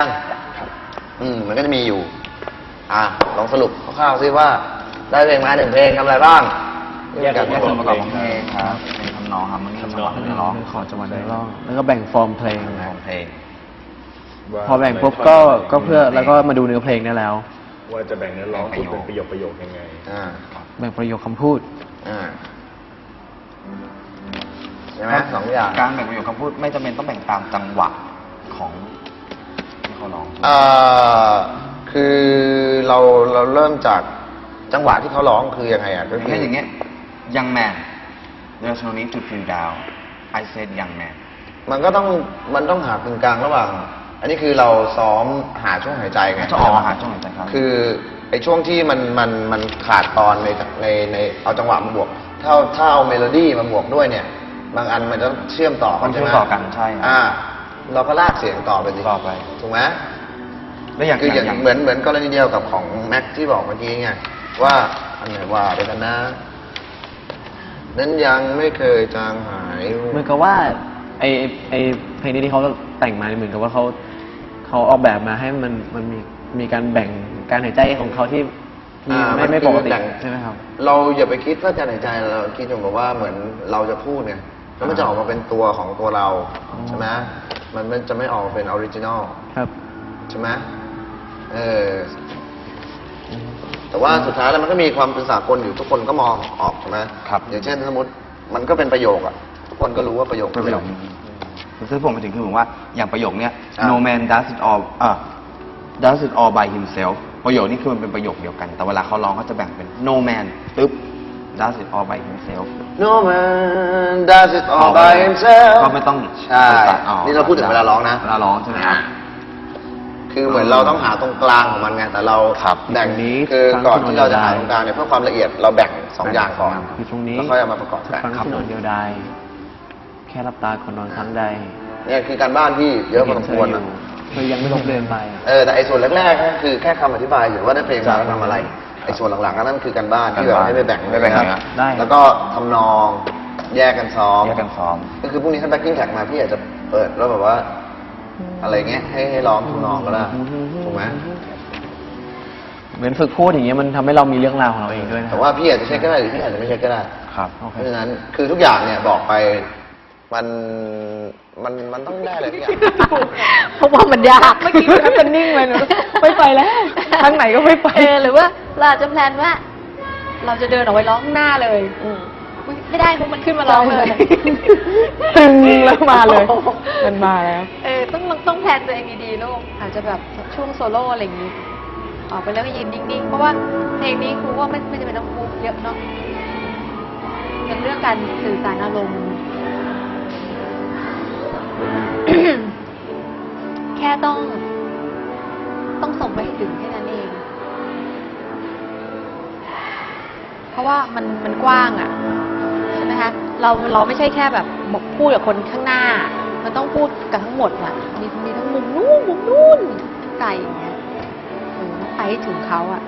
บ้งอืมมันก็จะมีอยู่ อะลองสรุปคร่าวๆซิว่า ได้เพลงมาหนึ่งเพลงทำอะไรบ้างแยกกแยกส่วนประกอบของเพลงครับเป็นทำนองครับมันจังเนื้อร้องขอจังหวะเนื้อร้อง แล้วก็แบ่งฟอร์มเพลงของเพลง พอแบ่งปุ๊บก็ก็เพื่อแล้วก็มาดูเนื้อเพลงได้แล้ว ว่าจะแบ่งเนื้อร้องเป็นประโยคประโยคยังไงอ่าแบ่งประโยคคำพูดอ่าใช่ไหมสองอย่างการแบ่งประโยคคำพูดไม่จำเป็นต้องแบ่งตามจังหวะของ ที่เขาร้องเอ่อคือเราเราเริ่มจากจังหวะที่เขาร้องคือยังไงอะก็อย่างคืเงี้ยอย่างเงี้ย young man there's no need to feel down I said young man มันก็ต้องมันต้องหากึ่งกลางระหว่าง อันนี้คือเราซ้อมหาช่วงหายใจไงจะออกหาช่วงหายใจครับ คือไอ้ช่วงที่มันมันมันขาดตอนในในในเอาจังหวะมาบวก ถ้าถ้าเอาเมโลดี้มาบวกด้วยเนี่ย บางอันมันจะเชื่อมต่อมันเชื่อมใไหต่อกันใช่ครับ อ่า เราก็ลากเสียงต่อไปสิต่อไป ถูกไหมแล้วอย่างคืออย่างอย่างเหมือนเหมือนกรณีเดียวกับของแม็กที่บอกเมื่อกี้ไงว่าอันไหนว่าไปกันนะนั้นยังไม่เคยจางหายเหมือนกับว่าไอไอเพลงนี้ที่เขาแต่งมาเนี่ยเหมือนกับว่าเขาเขาออกแบบมาให้มันมันมีมีการแบ่งการหายใจของเขาที่ที่อ่าไม่นไม่คือปกติแบ่งใช่ไหมครับ เราอย่าไปคิดว่าจะในใจเราคิดอย่างแบบว่าเหมือนเราจะพูดไงแล้วมันจะออกมาเป็นตัวของตัวเราอ๋อใช่ไหม มันมันจะไม่ออกมาเป็นออริจินอลครับ ใช่ไหมเออแต่ว่าสุดท้ายแล้วมันก็มีความเป็นสากลอยู่ทุกคนก็มองออกใช่ไหมครับ อย่างเช่นสมมติมันก็เป็นประโยคอะทุกคนก็รู้ว่าประโยคประโยคซึ่งผมไปถึงคือผมว่าอย่างประโยคเนี้ยอ่า no man does it all อ่า does it all by himself ประโยคนี้คือมันเป็นประโยคเดียวกัน แต่เวลาเขาร้องเขาจะแบ่งเป็น no man ปึ๊บ does it all by himself No man does it all by himself ก็ไม่ต้องใช่ตัดออกนี่เราพูดถึงเวลาร้องนะ เวลาร้องใช่ไหมครับ คือเหมือนเราต้องหาตรงกลางของมันไงแต่เราครับแบ่งตรงนี้คือก่อนทั้งที่เราจะหาคนตรงกลางเนี่ยเพื่อความละเอียดเราแบ่งสองอย่างก่อนคือตรงนี้แล้วค่อยเอามาประกอบกันฟังที่นอนเดียวดายแค่รับตาคนนอนครั้งใดเนี่ยคือการบ้านที่เยอะพอสมควรเห็นะนเธออยู่เธอยังไม่ลงเดินไป เออแต่ไอ้ส่วนแรกๆนั่นคือแค่คำอธิบายหรือว่าได้เพลงมาแล้วทำอะไร ไอ้ส่วนหลังๆนั่นคือการบ้านที่แบบให้ไปแบ่งไม่แบ่งนะครับครับได้ แล้วก็ทำนองแยกกันซ้อม แยกกันซ้อม ก็คือพรุ่งนี้ถ้าแบ็คกิ้งแท็กมาพี่อาจจะเปิดแล้วแบบว่า อะไรเงี้ยให้ให้ร้องทำนองก็ได้ถูกไหมเหมือนฝึกพูดอย่างเงี้ยมันทำให้เรามีเรื่องราวของเราเองด้วยนะแต่ว่าพี่อาจจะเช็คก็ได้หรือพี่อาจจะไม่เช็คก็ได้ ครับ โอเคเพราะฉะนั้นคือทุกอย่างเนี่ยบอกไป มันมันมันต้องได้เลยทุกอย่างเพราะว่ามันยากเมื่อกี้หนูแทบจะนิ่งเลยหนูไม่ไปแล้วทางไหนก็ไม่ไปเออหรือว่าเราอาจจะแพลนว่า เราจะเดินออกไปร้องข้างหน้าเลยอุ๊ยไม่ได้เพราะมันขึ้นมาร้องเลยตึงแล้วมาเลยมันมาแล้วเออต้องต้องแพลนตัวเองดีๆลูกอาจจะแบบช่วงโซโล่อะไรอย่างนี้ออกไปแล้วก็ยืนนิ่งๆ เพราะว่าเพลงนี้ครูว่าไม่ไม่จำเป็นต้องพูดเยอะเนาะเป็นเรื่องการสื่อสารอารมณ์ แค่ต้อง ต้องส่งไปให้ถึงแค่นั้นเอง เพราะว่ามันมันกว้างอะ่ะใช่ไหมคะเราเราไม่ใช่แค่แบบบอกพูดกับคนข้างหน้า มันต้องพูดกับทั้งหมดอะ่ะ มีมีทั้งมุมนู้นมุมนู้นไกลอย่างเงี้ยต้องไปให้ถึงเขาอะ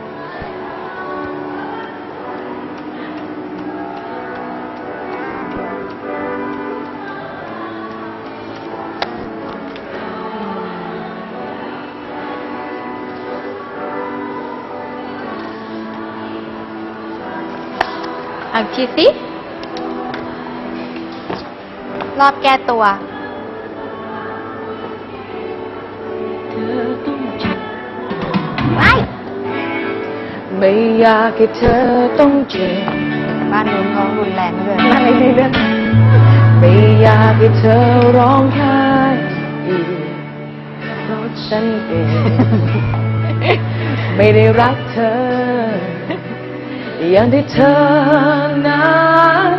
อังคีสิ รอบแก้ตัวไว้ไม่อยากให้เธอต้องเจ็บ บ้านนู้นเขารุนแรงด้วยนั่นในเรื่องไม่อยากให้เธอร้องไห้อีกเพราะฉันเอง ไม่ได้รักเธอ อย่างที่เธอนั้น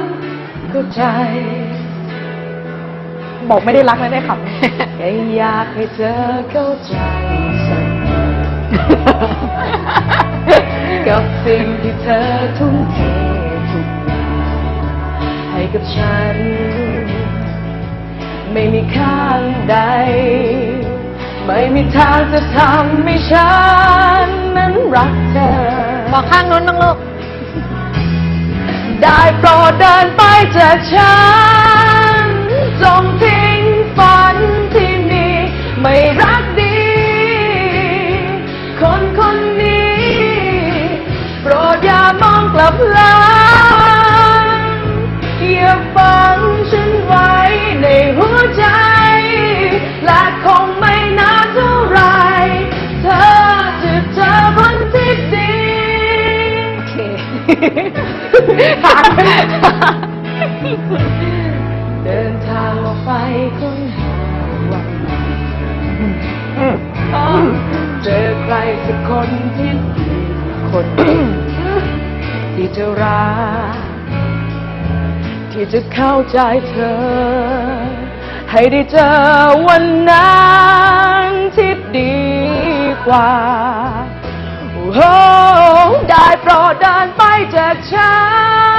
เข้าใจ บอกไม่ได้รักไม่ได้ขับแค่อยากให้เธอเข้าใจสักหน่อยกับสิ่งที่เธอทุ่มเททุกอย่างให้กับฉัน ไม่มีข้างใด ไม่มีทางจะทำให้ฉันนั้นรักเธอ บอกข้างนู้นบ้างลูก ได้โปรดเดินไปจากฉันจงทิ้งฝันที่มีไม่รักดี คนคนนี้ โปรดอย่ามองกลับหลั เดินทางออกไปค้นหาวันเจอใครสักคนที่ดีคนที่จะรักที่จะเข้าใจเธอ ให้ได้เจอวันนั้นที่ดีกว่าโอ้ได้โปรดเดินไปจากฉัน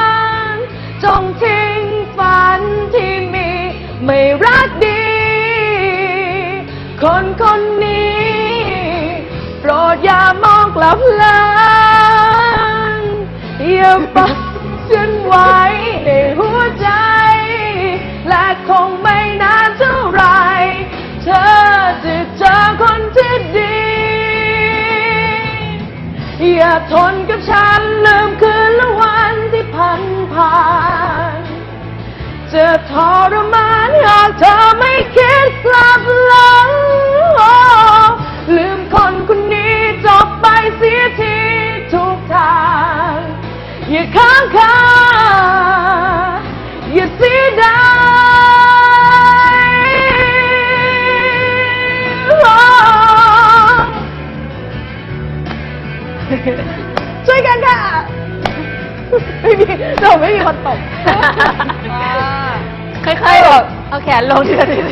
จงทิ้งฝันที่มี ไม่รักดี คนคนนี้ โปรดอย่ามองกลับหลังอย่าปักฉันไว้ในหัวใจ และคงไม่นานเท่าไหรเธอจะเจอคนที่ดี อย่าทนกับฉันลืมคื จะทรมานหากเธอไม่คิดกลับหลังลืมคนคนนี้จบไปเสียทีทุกทาง อย่าค้างคาอย่าเสียดายโอ้ช่วยกันค่ะ ไม่มีเราไม่มีคนตก ค่อยๆแบบเอาแขนลงทีละนิด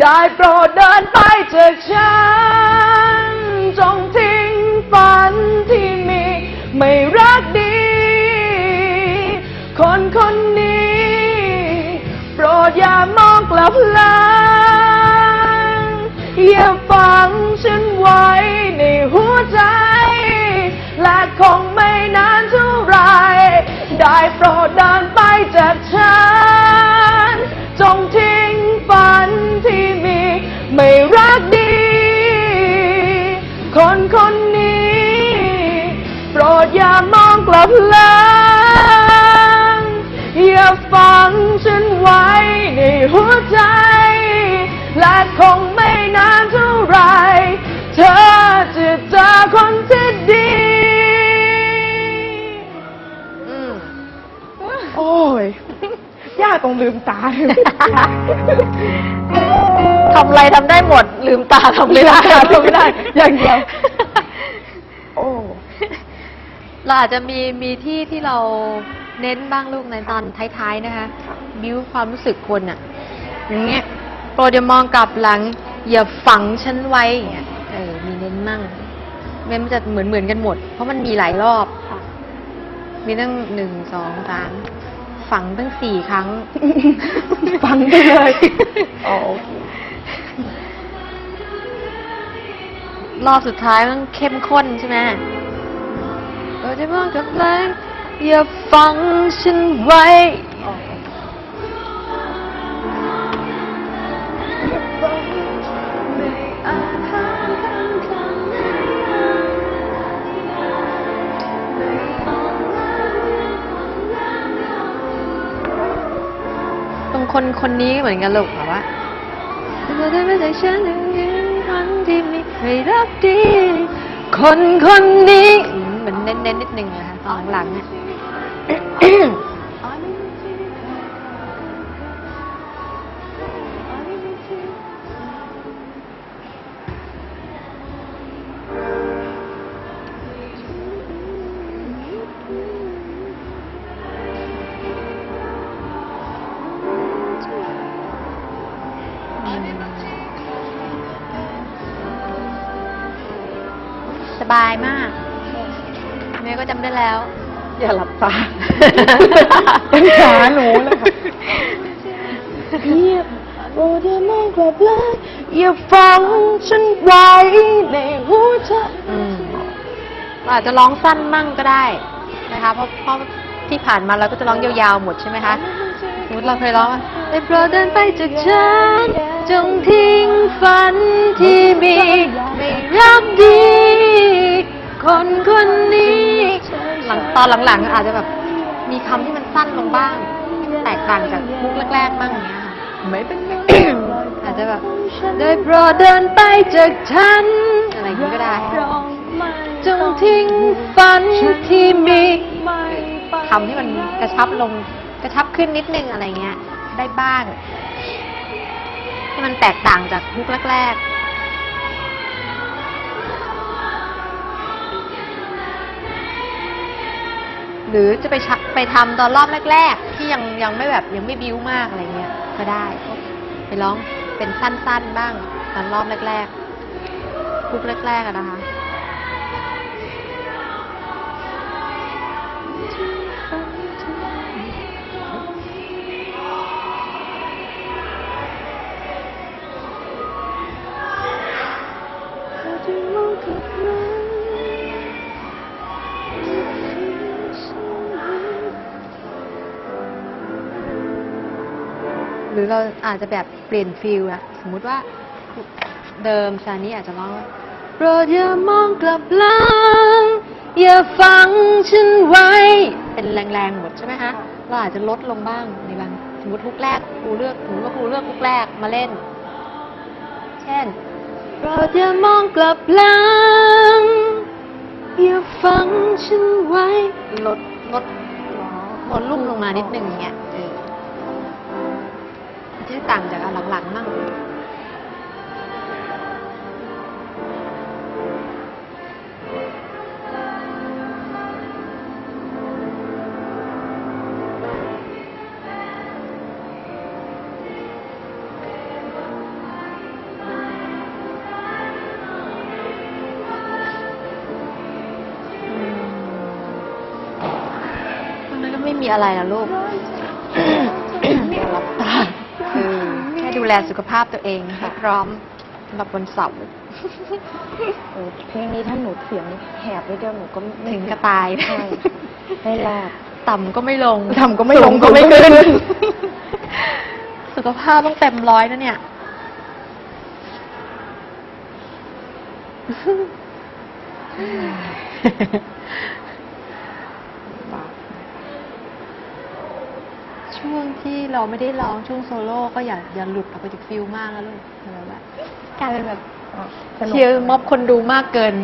ได้โปรดเดินไปจากฉัน จงทิ้งฝันที่มี ไม่รักดี คนคนนี้ โปรดอย่ามองกลับหลัง ไว้ในหัวใจ และคงไม่นานเท่าไหรเธอจะเจอคนที่ดีอืมโอ้ย ยากตรงลืมตาทำอะไรทำได้หมด ลืมตาทำไม่ได้ลืมตาทำไม่ได้ อย่างเดียว โอ้ เราอาจจะมีมีที่ที่เราเน้นบ้างลูกในตอนท้ายๆนะคะ บิวความรู้สึกคนอะอย่างเงี้ยโปรดอย่ามองกลับหลัง อย่าฝังฉันไว้อย่างเงี้ยเออมีเน้นมั่งไม่งั้นมันจะเหมือนเหมือนกันหมด เพราะมันมีหลายรอบ มีตั้งหนึ่งสองสามฝังตั้งสี่ครั้งฟังไปเลยอ๋อโอเครอบสุดท้ายมันเข้มข้นใช่ไหมเราจะมองกับแรงอย่าฟังฉันไว้ คนคนนี้เหมือนกันลูกแบบว่าเราจะไม่ใช่ฉันหนึ่งทั้งที่ไม่เคยรักดี คนคนนี้อืมเหมือนเน้นๆนิดนึงนะคะตองหลังๆเนี่ย บายมากเมย์ก็จำได้แล้ว อย่าหลับตา เป็นขาหนูเลยค่ะเงียบโปรดอย่ามองกลับหลังอย่าฟังฉันไว้ในหัวใจอืมเราอาจจะร้องสั้นมั่งก็ได้นะคะ เพราะเพราะที่ผ่านมาเราก็จะร้องยาวๆหมดใช่ไหมคะสมมติเราเคยร้องว่า ได้โปรดเดินไปจากฉัน จงทิ้งฝันที่มีไม่รักดี คนคนนี้หลังตอนหลังๆอาจจะแบบมีคำที่มันสั้นลงบ้าง แตกต่างจากมุกแรกๆบ้างอย่างเงี้ยค่ะไม่เป็นไรอาจจะแบบได้โปรดเดินไปจากฉันอะไรอย่างนี้ก็ได้จงทิ้งฝันที่มีไม่ไปทำให้มันกระชับลงกระชับขึ้นนิดนึงอะไรเงี้ย ได้บ้างให้มันแตกต่างจากยุคแรกๆหรือจะไปชะไปทำตอนรอบแรก ๆ ที่ยังยังไม่แบบยังไม่บิ้วมากอะไรเงี้ยก็ได้ไปร้องเป็นสั้น ๆ บ้าง ตอนรอบแรกๆยุคแรกๆอะนะคะ หรือเราอาจจะแบบเปลี่ยนฟิลอะสมมุติว่าเดิมซานี่อาจจะร้องว่าโปรดอย่ามองกลับหลังอย่าฟังฉันไว้ เป็นแรงๆหมดใช่ไหมคะเราอาจจะลดลงบ้างในบางสมมติฮุกแรกครูเลือกสมมติว่าครูเลือกฮุกแรกมาเล่น เช่น เราจะมองกลับหลังอย่าฟังฉันไว้ ลดลดลดลุ่มลงมานิดนึงอย่างเงี้ยเออจะต่างจากอันหลังๆมั่ง ม่มีอะไรแล้วลูกรับตาเออแค่ดูแลสุขภาพตัวเองให้พร้อมสำหรับวันเสาร์โอ้เพลงนี้ถ้าหนูเสียงแหบไปเดียวหนูก็ไม่ถึงกระตายใช่ไม่รอดต่ำก็ไม่ลง ต่ำก็ไม่ลงสูก็ไม่สูงก็ไม่ขึ้นขึ้น สุขภาพต้องเต็มร้อยนะเนี่ย ช่วงที่เราไม่ได้ร้องช่วงโซโล่ก็อย่าอย่าหลุดออกไปจากฟิลมากนะลูกแบบว่ากลายเป็นแบบสนุกเชียร์ม็อบคนดูมากเกิน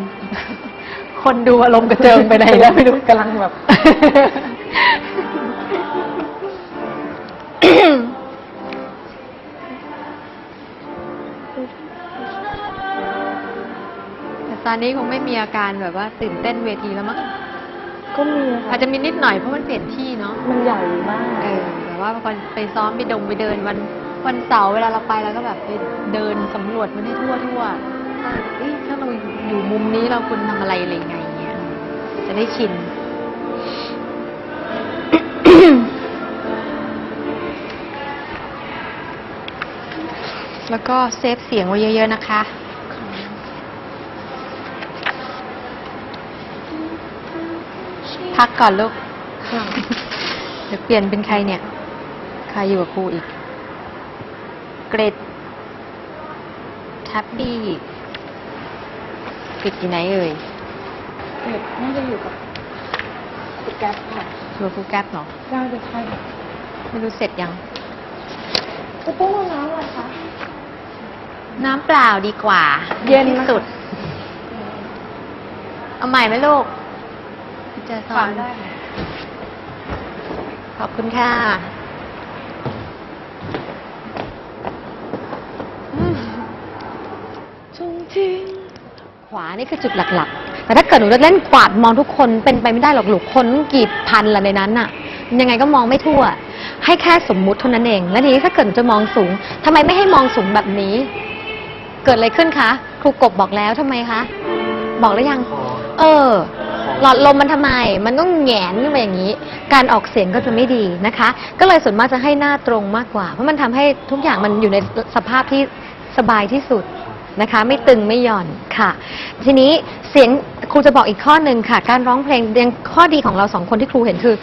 คนดูอารมณ์กระเจิงไปไหนแล้วไม่รู้กำลังแบบ แต่ตอนนี้คงไม่มีอาการแบบว่าตื่นเต้นเวทีแล้วมั้งก็มีอาค่ะจจะมีนิดหน่อยเพราะมันเปลี่ยนที่เนาะมันใหญ่มาก เออแต่ว่าบางคนไปซ้อมไปดงไปเดินวันวันเสาร์เวลาเราไปเราก็แบบไปเดินสำรวจมันให้ทั่วทั่วว่าเอ้ยถ้าเราอยู่มุมนี้เราควรทำอะไรอะไรยังไงเงี้ยจะได้ชินแล้วก็เซฟเสียงไว้เยอะ ๆ นะคะ พักก่อนลูกค่ะเดี๋ยวเปลี่ยนเป็นใครเนี่ยใครอยู่กับครูอีก เกรดแท็บบี้กิดอยู่ไหนเอ่ยเด็กน่าจะอยู่กับคุณแก๊ปค่ะอยู่กับครูแก๊ปเหรอน่าจะใช่ไม่รู้เสร็จยังจะต้องเอาน้ำอะไรคะ น้ำเปล่าดีกว่า เย็นที่นะคะสุด เอาใหม่ไหมลูกเจอซอนขอบคุณค่ะอืม จงทิ้ง ขวานี่คือจุดหลักๆ แต่ถ้าเกิดหนูจะเล่นกวาดมองทุกคนเป็นไปไม่ได้หรอกลูกคนกี่พันละในนั้นน่ะยังไงก็มองไม่ทั่ว ให้แค่สมมุติเท่านั้นเอง แล้วทีนี้ถ้าเกิดหนูจะมองสูงทำไมไม่ให้มองสูงแบบนี้ เกิดอะไรขึ้นคะ ครูกบบอกแล้วทำไมคะ บอกแล้วยัง เออ หลอดลมมันทำไม มันต้องแหงนขึ้นมาอย่างนี้ การออกเสียงก็จะไม่ดีนะคะ ก็เลยส่วนมากจะให้หน้าตรงมากกว่า เพราะมันทำให้ทุกอย่างมันอยู่ในสภาพที่สบายที่สุด นะคะ ไม่ตึงไม่หย่อนค่ะ ทีนี้เสียงครูจะบอกอีกข้อหนึ่งค่ะ การร้องเพลงยังข้อดีของเราสองคนที่ครูเห็นคือ